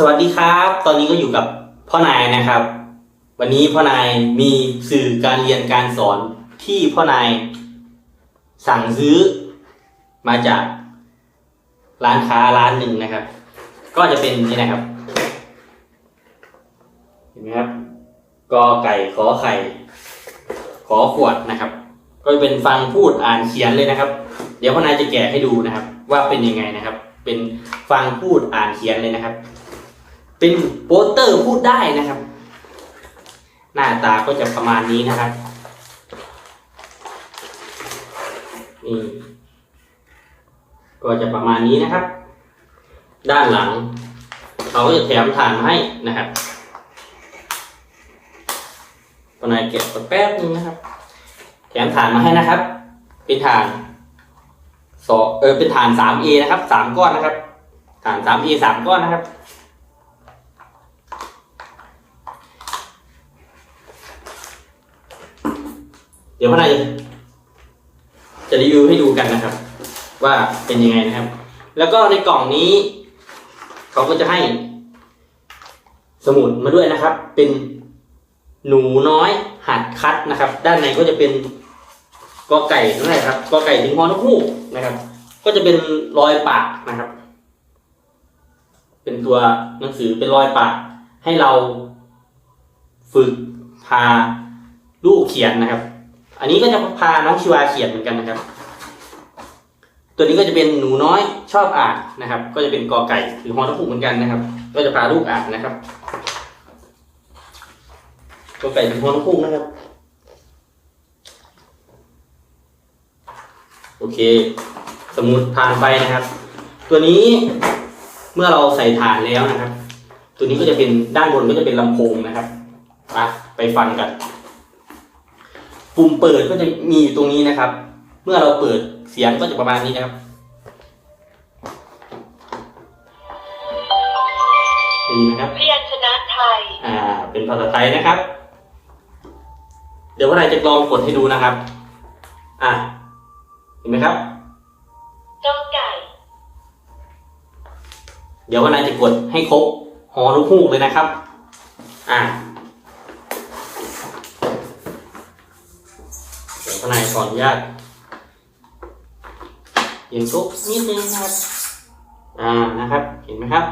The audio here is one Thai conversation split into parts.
สวัสดีครับ ตอนนี้ก็อยู่กับพ่อนายนะครับ วันนี้พ่อนายมีสื่อการเรียนการสอนที่พ่อนายสั่งซื้อมาจากร้านค้าร้านหนึ่งนะครับ ก็จะเป็นนี่นะครับ เห็นไหมครับกอไก่ขอไข่ ขอขวดนะครับ ก็เป็นฟังพูดอ่านเขียนเลยนะครับ เดี๋ยวพ่อนายจะแกะให้ดูนะครับ ว่าเป็นยังไงนะครับ เป็นฟังพูดอ่านเขียนเลยนะครับ เป็นโปสเตอร์พูดได้นะครับ หน้าตาก็จะประมาณนี้นะครับนี่ก็จะประมาณนี้นะครับ ด้านหลังเขาก็จะแถมฐานมาให้นะครับปนายเก็บสัแป๊บนึงนะครับ แถมฐานมาให้นะครับ เป็นฐานสอเออเป็นฐาน 3A นะครับสามก้อนนะครับ ฐาน 3A สามก้อนนะครับ เดี๋ยวพนายจะรีวิวให้ดูกันนะครับ ว่าเป็นยังไงนะครับ แล้วก็ในกล่องนี้ เขาก็จะให้ สมุดมาด้วยนะครับ เป็นหนูน้อยหัดคัดนะครับ ด้านในก็จะเป็นกอไก่นั่นแหละครับกอไก่ถึงฮอนกฮูกนะครับ ก็จะเป็นรอยปากนะครับ เป็นตัวหนังสือเป็นรอยปากให้เราฝึกพาลูกเขียนนะครับ อันนี้ก็จะพาน้องชิวาเขียนเหมือนกันนะครับ ตัวนี้ก็จะเป็นหนูน้อยชอบอ่านนะครับ ก็จะเป็นกอไก่หรือฮอนกฮูกเหมือนกันนะครับ ก็จะพาลูกอ่านนะครับกอไก่ถึงฮอนกฮูกนะครับ โอเค สมุดผ่านไปนะครับ ตัวนี้เมื่อเราใส่ฐานแล้วนะครับ ตัวนี้ก็จะเป็นด้านบนก็จะเป็นลำโพงนะครับไปไปฟังกัน ปุ่มเปิดก็จะมีอยู่ตรงนี้นะครับ เมื่อเราเปิดเสียงก็จะประมาณนี้นะครับได้ยินไหมครับพยัญชนะไทย อ่า เป็นภาษาไทยนะครับ เดี๋ยววันไหนจะลองกดให้ดูนะครับ อ่าเห็นไหมครับกอไก่ เดี๋ยววันไหนจะกดให้ครบหอลูกฮูกเลยนะครับ อ่า ข้างในไหนขออนุญาตเย็นทุกนิดนึงนะครับ อ่านะครับ เห็นไหมครับ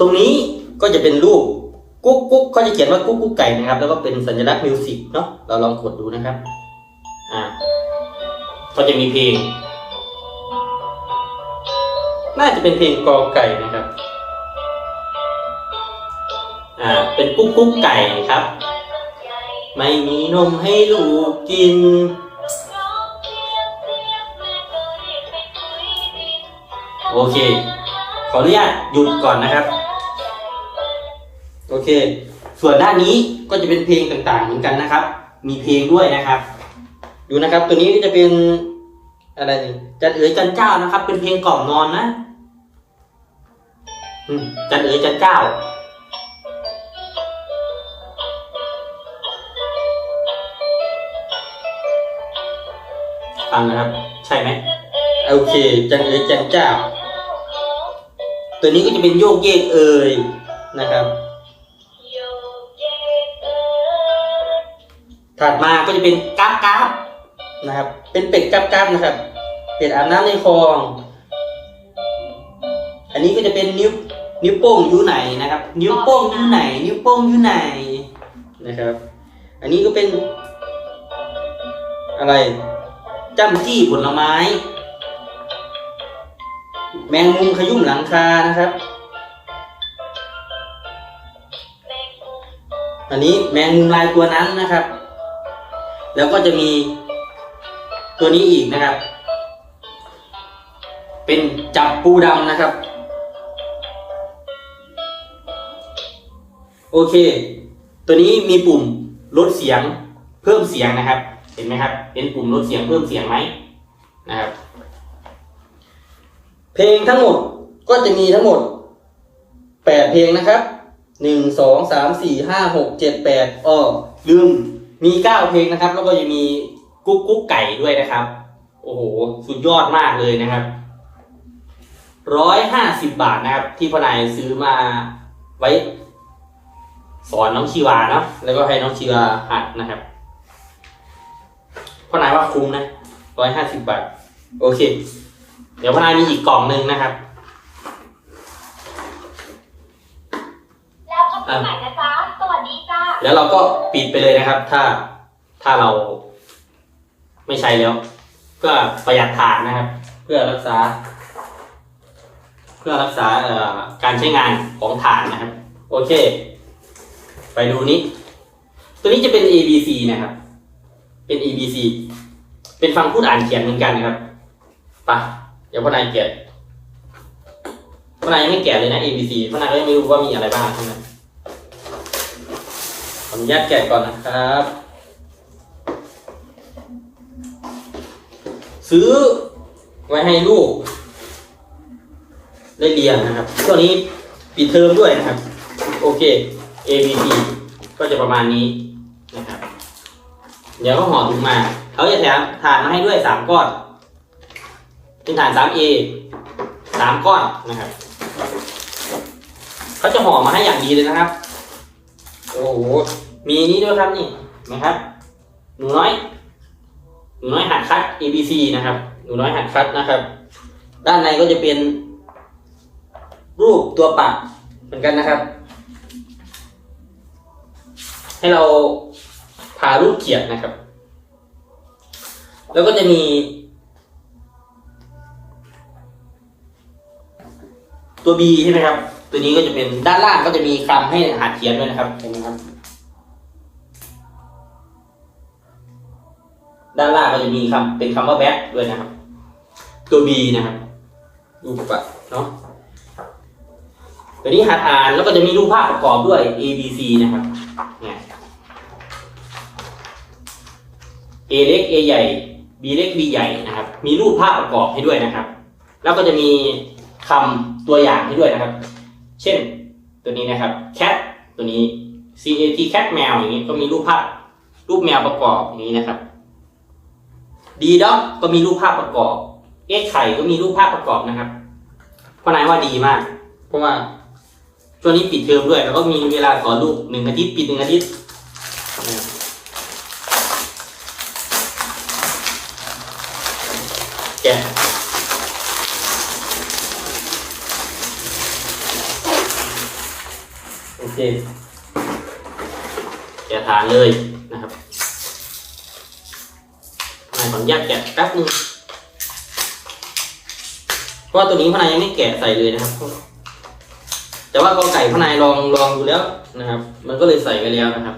ตรงนี้ก็จะเป็นรูปกุ๊กกุ๊กเขาจะเขียนว่ากุ๊กกุ๊กไก่นะครับ แล้วก็เป็นสัญลักษณ์มิวสิกเนาะเราลองกดดูนะครับ อ่าก็จะมีเพลง น่าจะเป็นเพลงกอไก่นะครับ อ่า เป็นกุ๊กกุ๊กไก่ครับ ไม่มีนมให้ลูกกินโอเค ขออนุญาตหยุดก่อนนะครับ โอเค ส่วนด้านนี้ก็จะเป็นเพลงต่างๆเหมือนกันนะครับ มีเพลงด้วยนะครับ ดูนะครับ ตัวนี้ก็จะเป็นอะไรนี่จันเอ๋ยจันเจ้านะครับ เป็นเพลงกล่อมนอนนะจันเอ๋ยจันเจ้าฟังนะครับ ใช่ไหมโอเค จันเอ๋ยจันเจ้า ตัวนี้ก็จะเป็นโยกเยกเอ่ยนะครับ ถัดมาก็จะเป็นกราฟกราฟนะครับ เป็นเป็ดกราฟกราฟนะครับ เป็ดอาบน้ำในคลอง อันนี้ก็จะเป็นนิ้วนิ้วโป้งอยู่ไหนนะครับ นิ้วโป้งอยู่ไหน นิ้วโป้งอยู่ไหนนะครับ อันนี้ก็เป็น อะไรจ้ำจี้ผลไม้ แมงมุมขยุ่มหลังคานะครับแมงมุมอันนี้แมงมุมลายตัวนั้นนะครับ แล้วก็จะมีตัวนี้อีกนะครับ เป็นจับปูดำนะครับ โอเค ตัวนี้มีปุ่มลดเสียงเพิ่มเสียงนะครับ เห็นไหมครับเห็นปุ่มลดเสียงเพิ่มเสียงไหมนะครับ เพลงทั้งหมดก็จะมีทั้งหมดแปดเพลงนะครับหนึ่งสองสามสี่ห้าหกเจ็ดแปดอ้อลืม มีเก้าเพลงนะครับ แล้วก็จะมีกุ๊กกุ๊กไก่ด้วยนะครับ โอ้โห สุดยอดมากเลยนะครับร้อยห้าสิบบาทนะครับ ที่พ่อนายซื้อมาไว้ สอนน้องชีวาเนาะแล้วก็ให้น้องชีวาหัดนะครับพ่อนายว่าคุ้มนะร้อยห้าสิบบาท โอเค เดี๋ยวพ่อนายมีอีกกล่องหนึ่งนะครับ แล้วพบกั แล้วเราก็ปิดไปเลยนะครับ ถ้าถ้าเราไม่ใช้แล้ว เพื่อประหยัดถ่านนะครับ เพื่อรักษา เพื่อรักษาการใช้งานของถ่านนะครับ โอเค ไปดูนี้ ตัวนี้จะเป็น A B C นะครับ เป็น E B C เป็นฟังพูดอ่านเขียนเหมือนกันนะครับไปะเดี๋ยวพ่อนายแกะพ่อนายยังไม่แกะเลยนะ A B C พ่อนายก็ยังไม่รู้ว่ามีอะไรบ้างข้างในขออ นุญาตแกะก่อนนะครับ ซื้อไว้ให้ลูก ได้เรียนนะครับช่วงนี้ปิดเทอมด้วยนะครับ โอเค A B C ก็จะประมาณนี้นะครับ เดี๋ยวก็ห่อถุงมาเขาจะแถมฐานมาให้ด้วยสามก้อน เป็นฐานสาม A สามก้อนนะครับเขาจะห่อมาให้อย่างดีเลยนะครับ โอ้โห มีนี้ด้วยครับนี่นะครับ หนูน้อย หนูน้อยหัดคัด ABC นะครับ หนูน้อยหัดคัดนะครับ ด้านในก็จะเป็น รูปตัวปักเหมือนกันนะครับ ให้เราพารูปเขียดนะครับ แล้วก็จะมีตัว B ใช่ไหมครับ ตัวนี้ก็จะเป็นด้านล่างก็จะมีคำให้หัดเขียนด้วยนะครับเห็นไหมครับ ด้านล่างก็จะมีคำเป็นคำว่าแบ็คด้วยนะครับ ตัว B นะครับรูปปะเนาะตัวนี้หัดอ่านแล้วก็จะมีรูปภาพประกอบด้วย A B C นะครับเนี่ย A เล็ก A ใหญ่ B เล็ก B ใหญ่นะครับ มีรูปภาพประกอบให้ด้วยนะครับ แล้วก็จะมีคำตัวอย่างให้ด้วยนะครับ เช่นตัวนี้นะครับ cat ตัวนี้ C A T cat แมวอย่างนี้ก็มีรูปภาพรูปแมวประกอบอย่างนี้นะครับ D dog ก็มีรูปภาพประกอบ X ไข่ก็มีรูปภาพประกอบนะครับเพราะนายว่าดีมาก เพราะว่าช่วงนี้ปิดเทอมด้วย แล้วก็มีเวลาสอนลูกหนึ่งอาทิตย์ปิดหนึ่งอาทิตย์แกโอเคแกะฐานเลยนะครับนายข อนุญาตแกะแป๊บนึงเพราะว่าตัวนี้พนายยังไม่แกะใส่เลยนะครับ แต่ว่ากอไก่พนายลองลองดูแล้วนะครับ มันก็เลยใส่ไปแล้วนะครับ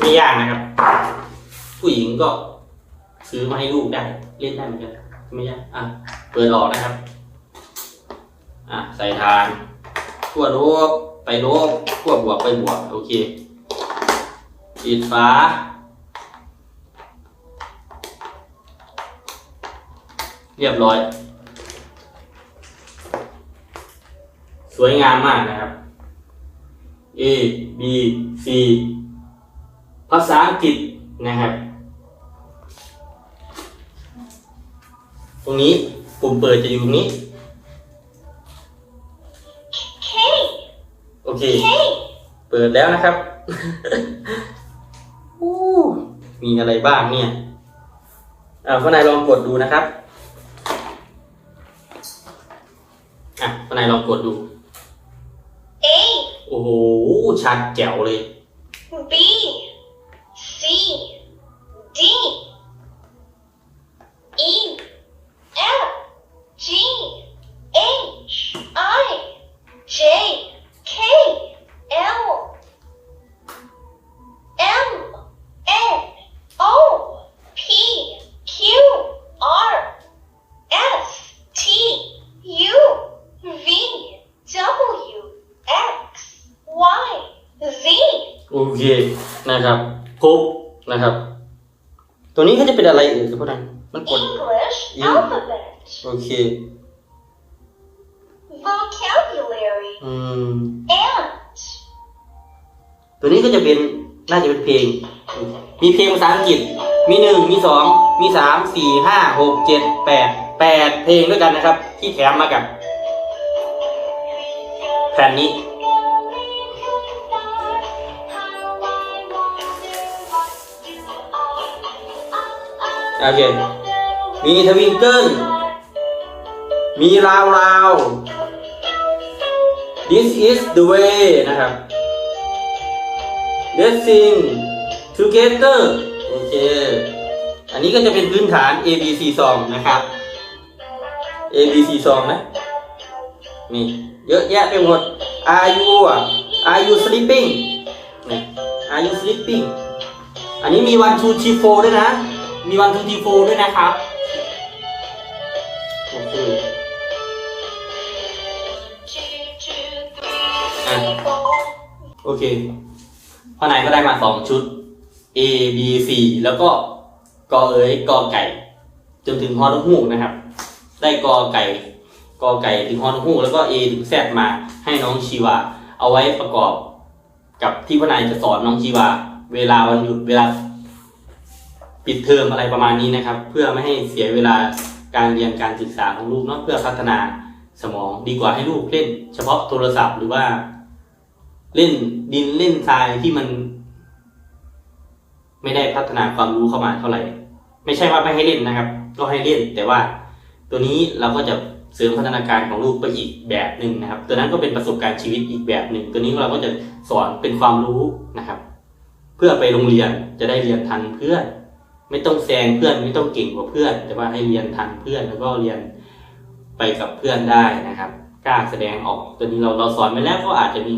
ไม่ยากนะครับ ผู้หญิงก็ซื้อมาให้ลูกได้ เล่นได้เหมือนกันไม่ยากอะเปิดออกนะครับ อะใส่ทานทั่วโลบไปโลบทั่วบวกไปบวกโอเคปิดฝา เรียบร้อย สวยงามมากนะครับ A B C ภาษาอังกฤษนะครับ ตรงนี้ปุ่มเปิดจะอยู่ตรงนี้ K เค เปิดแล้วนะครับอู้มีอะไรบ้างเนี่ยอ่าพ่อนายลองกดดูนะครับ นายลองกดดู A โอ้โหชัดแจ๋วเลย B C นะครับครบนะครับ ตัวนี้ก็จะเป็นอะไรเอ่ยครับพ่อนายมันกด English Yeah. alphabet โอเค vocabulary อืม and ตัวนี้ก็จะเป็นน่าจะเป็นเพลง มีเพลงภาษาอังกฤษ มีหนึ่งมีสองมีสามสี่ห้าหกเจ็ดแปดแปดเพลงด้วยกันนะครับ ที่แถมมากับแผ่นนี้ โอเค มีทวิงเกิล มีราวราว this is the way นะครับ let's sing together โอเค อันนี้ก็จะเป็นพื้นฐาน A B C song นะครับ A B C song นะ นี่เยอะแยะไปหมด Are you Are you sleeping Are you sleeping อันนี้มี one two three four ด้วยนะ มี one two three four ด้วยนะครับโอเคโอเคพ่อนายก็ได้มาสองชุด A B C แล้วก็กอเอ๋ยกอไก่ จนถึงฮอนกฮูกนะครับ ได้กอไก่กอไก่ถึงฮอนกฮูกแล้วก็ A ถึง Z มาให้น้องชีวา เอาไว้ประกอบกับที่พ่อนายจะสอนน้องชีวา เวลาวันหยุดเวลา ปิดเทอมอะไรประมาณนี้นะครับ เพื่อไม่ให้เสียเวลาการเรียนการศึกษาของลูกเนาะเพื่อพัฒนาสมองดีกว่าให้ลูกเล่น เฉพาะโทรศัพท์หรือว่า เล่นดินเล่นทรายที่มัน ไม่ได้พัฒนาความรู้เข้ามาเท่าไหร่ ไม่ใช่ว่าไม่ให้เล่นนะครับ ก็ให้เล่น แต่ว่า ตัวนี้เราก็จะเสริมพัฒนาการของลูกไปอีกแบบหนึ่งนะครับ ตัวนั้นก็เป็นประสบการณ์ชีวิตอีกแบบหนึ่ง ตัวนี้เราก็จะสอนเป็นความรู้นะครับ เพื่อไปโรงเรียนจะได้เรียนทันเพื่อน ไม่ต้องแซงเพื่อนไม่ต้องเก่งกว่าเพื่อน แต่ว่าให้เรียนทันเพื่อนแล้วก็เรียนไปกับเพื่อนได้นะครับกล้าแสดงออกตัวนี้เราเราสอนไปแล้วก็อาจจะมี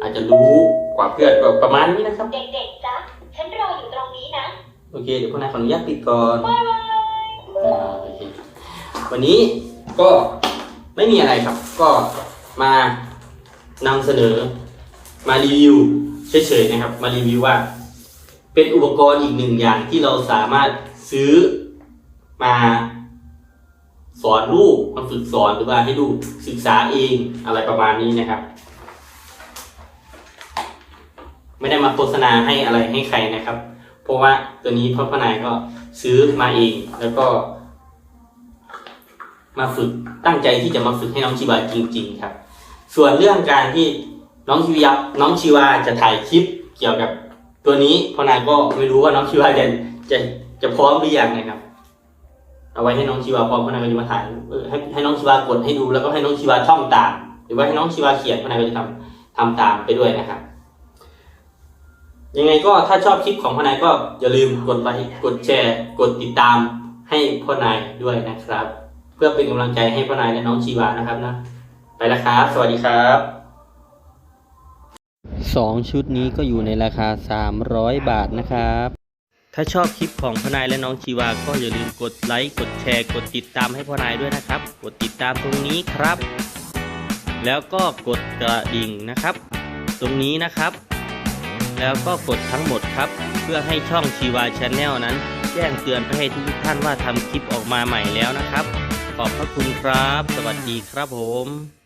อาจจะรู้กว่าเพื่อนก็ประมาณนี้นะครับ เด็กๆจ๊ะฉันรออยู่ตรงนี้นะโอเคเดี๋ยวพวกนายขออนุญาตปิดก่อนอ่าโอเควันนี้ก็ไม่มีอะไรครับ ก็มานำเสนอมารีวิวเฉยๆนะครับ มารีวิวว่า เป็นอุปกรณ์อีกหนึ่งอย่างที่เราสามารถซื้อมาสอนลูกมาฝึกสอนหรือว่าให้ลูกศึกษาเองอะไรประมาณนี้นะครับ ไม่ได้มาโฆษณาให้อะไรให้ใครนะครับ เพราะว่าตัวนี้พ่อพนายก็ซื้อมาเองแล้วก็ มาฝึกตั้งใจที่จะมาฝึกให้น้องชีวาจริง ๆ ครับ ส่วนเรื่องการที่น้องชีวาน้องชีวาจะถ่ายคลิปเกี่ยวกับ ตัวนี้พ่อนายก็ไม่รู้ว่าน้องชีวาจะจะจะพร้อมหรือยังนะครับ เอาไว้ให้น้องชีวาพร้อมพ่อนายก็จะมาถ่ายให้ให้น้องชีวากดให้ดูแล้วก็ให้น้องชีวาท่องตาม หรือว่าให้น้องชีวาเขียนพ่อนายก็จะทำทำตามไปด้วยนะครับ ยังไงก็ถ้าชอบคลิปของพ่อนายก็อย่าลืมกดไลค์กดแชร์ กดติดตามให้พ่อนายด้วยนะครับ เพื่อเป็นกำลังใจให้พ่อนายและน้องชีวานะครับนะไปแล้วครับ สวัสดีครับ สองชุดนี้ก็อยู่ในราคา 300 บาทนะครับ ถ้าชอบคลิปของพนายและน้องชีวา ก็อย่าลืมกดไลค์ กดแชร์ กดติดตามให้พนายด้วยนะครับ กดติดตามตรงนี้ครับ แล้วก็กดกระดิ่งนะครับ ตรงนี้นะครับ แล้วก็กดทั้งหมดครับ เพื่อให้ช่องชีวาชาแนลนั้น แจ้งเตือนไปให้ทุกท่านว่าทำคลิปออกมาใหม่แล้วนะครับ ขอบพระคุณครับ สวัสดีครับผม